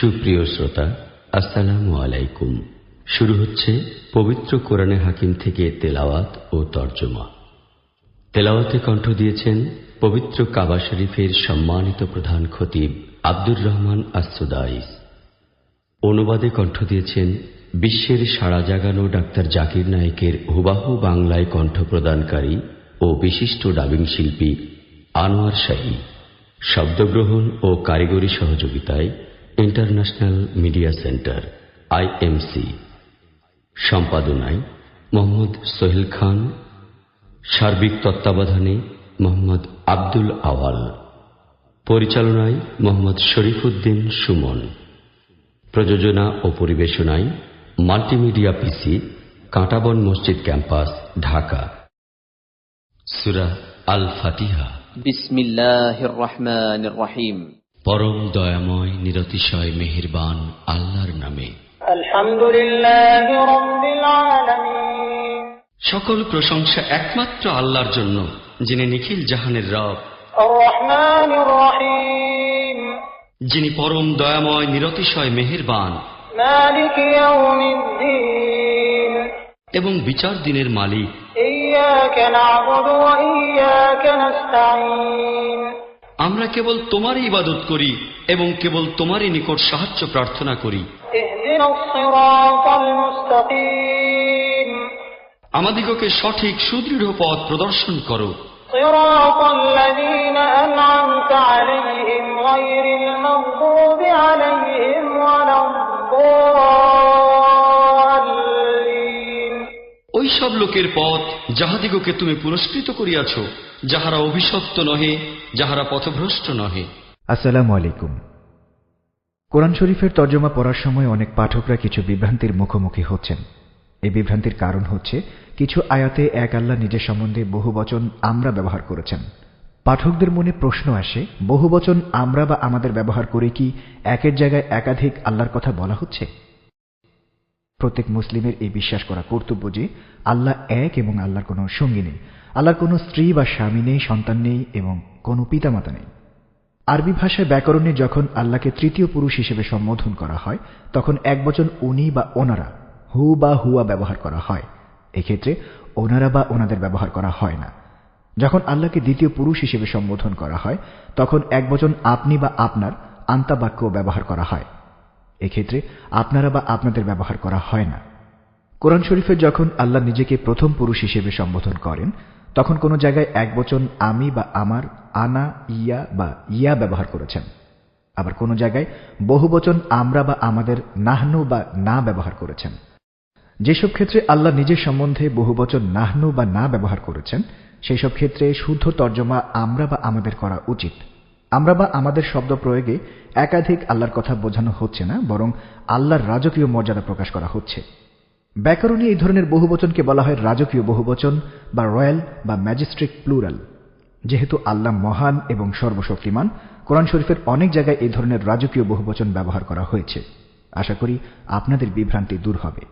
সুপ্রিয় শ্রোতা, আসসালামু আলাইকুম। শুরু হচ্ছে পবিত্র কোরআনে হাকিম থেকে তেলাওয়াত ও তর্জমা। তেলাওয়াতে কণ্ঠ দিয়েছেন পবিত্র কাবা শরীফের সম্মানিত প্রধান খতিব আব্দুর রহমান আসুদাইস অনুবাদে কণ্ঠ দিয়েছেন বিশ্বের সাড়া জাগানো ডাক্তার জাকির নায়েকের হুবাহু বাংলায় কণ্ঠ প্রদানকারী ও বিশিষ্ট ডাবিং শিল্পী আনোয়ার শাহী। শব্দগ্রহণ ও কারিগরি সহযোগিতায় ইন্টারন্যাশনাল মিডিয়া সেন্টার আইএমসি সম্পাদনায় মোহাম্মদ সোহেল খান, সার্বিক তত্ত্বাবধানে মোহাম্মদ আব্দুল আওয়াল, পরিচালনায় মোহাম্মদ শরীফুদ্দিন সুমন, প্রযোজনা ও পরিবেশনায় মাল্টিমিডিয়া পিসি, কাঁটাবন মসজিদ ক্যাম্পাস, ঢাকা। সুরা আল ফাতিহা বিসমিল্লাহ রহমান রহিম। পরম দয়াময় নিরতিশয় মেহেরবান আল্লাহর নামে। সকল প্রশংসা একমাত্র আল্লাহর জন্য যিনি নিখিল জাহানের রব। যিনি পরম দয়াময় নিরতিশয় মেহেরবান। এবং বিচার দিনের মালিক। আমরা কেবল তোমারই ইবাদত করি এবং কেবল তোমারই নিকট সাহায্য প্রার্থনা করি। আমাদিগকে সঠিক সুদৃঢ় পথ প্রদর্শন করো। ওই সব লোকের পথ যাহাদিগকে তুমি পুরস্কৃত করিয়াছ যাহারা অভিশপ্ত নহে, যাহারা পথভ্রষ্ট নহে। আসসালামু আলাইকুম। কোরআন শরীফের তর্জমা পড়ার সময় অনেক পাঠকরা কিছু বিভ্রান্তির মুখোমুখি হচ্ছেন। এই বিভ্রান্তির কারণ হচ্ছে, কিছু আয়াতে এক আল্লাহ নিজের সম্বন্ধে বহু বচন আমরা ব্যবহার করেছেন। পাঠকদের মনে প্রশ্ন আসে, বহু বচন আমরা বা আমাদের ব্যবহার করে কি একের জায়গায় একাধিক আল্লাহর কথা বলা হচ্ছে? প্রত্যেক মুসলিমের এই বিশ্বাস করা কর্তব্য যে আল্লাহ এক এবং আল্লাহর কোনো সঙ্গী নেই, আল্লাহর কোনো স্ত্রী বা স্বামী নেই, সন্তান নেই এবং কোনো পিতামাতা নেই। আরবি ভাষায় ব্যাকরণে যখন আল্লাহকে তৃতীয় পুরুষ হিসেবে সম্বোধন করা হয়, তখন এক বচন উনি বা ওনারা, হু বা হুয়া ব্যবহার করা হয়। এক্ষেত্রে ওনারা বা ওনাদের ব্যবহার করা হয় না। যখন আল্লাহকে দ্বিতীয় পুরুষ হিসেবে সম্বোধন করা হয়, তখন এক বচন আপনি বা আপনার আন্তাবাক্য ব্যবহার করা হয়। এক্ষেত্রে আপনারা বা আপনাদের ব্যবহার করা হয় না। কোরআন শরীফে যখন আল্লাহ নিজেকে প্রথম পুরুষ হিসেবে সম্বোধন করেন, তখন কোনো জায়গায় এক বচন আমি বা আমার, আনা, ইয়া বা ইয়া ব্যবহার করেছেন। আবার কোনো জায়গায় বহু বচন আমরা বা আমাদের নাহনু বা না ব্যবহার করেছেন। যেসব ক্ষেত্রে আল্লাহ নিজের সম্বন্ধে বহু বচন নাহনু বা না ব্যবহার করেছেন সেই সব ক্ষেত্রে শুদ্ধ তর্জমা আমরা বা আমাদের করা উচিত। আমরা বা আমাদের শব্দ প্রয়োগে একাধিক আল্লাহর কথা বোঝানো হচ্ছে না, বরং আল্লাহর রাজকীয় মর্যাদা প্রকাশ করা হচ্ছে। ব্যাকরণে এই ধরনের বহুবচনকে বলা হয় রাজকীয় বহুবচন বা রয়্যাল বা ম্যাজিস্ট্রিক প্লুরাল। যেহেতু আল্লাহ মহান এবং সর্বশক্তিমান, কোরআন শরীফের অনেক জায়গায় এই ধরনের রাজকীয় বহুবচন ব্যবহার করা হয়েছে। আশা করি আপনাদের বিভ্রান্তি দূর হবে।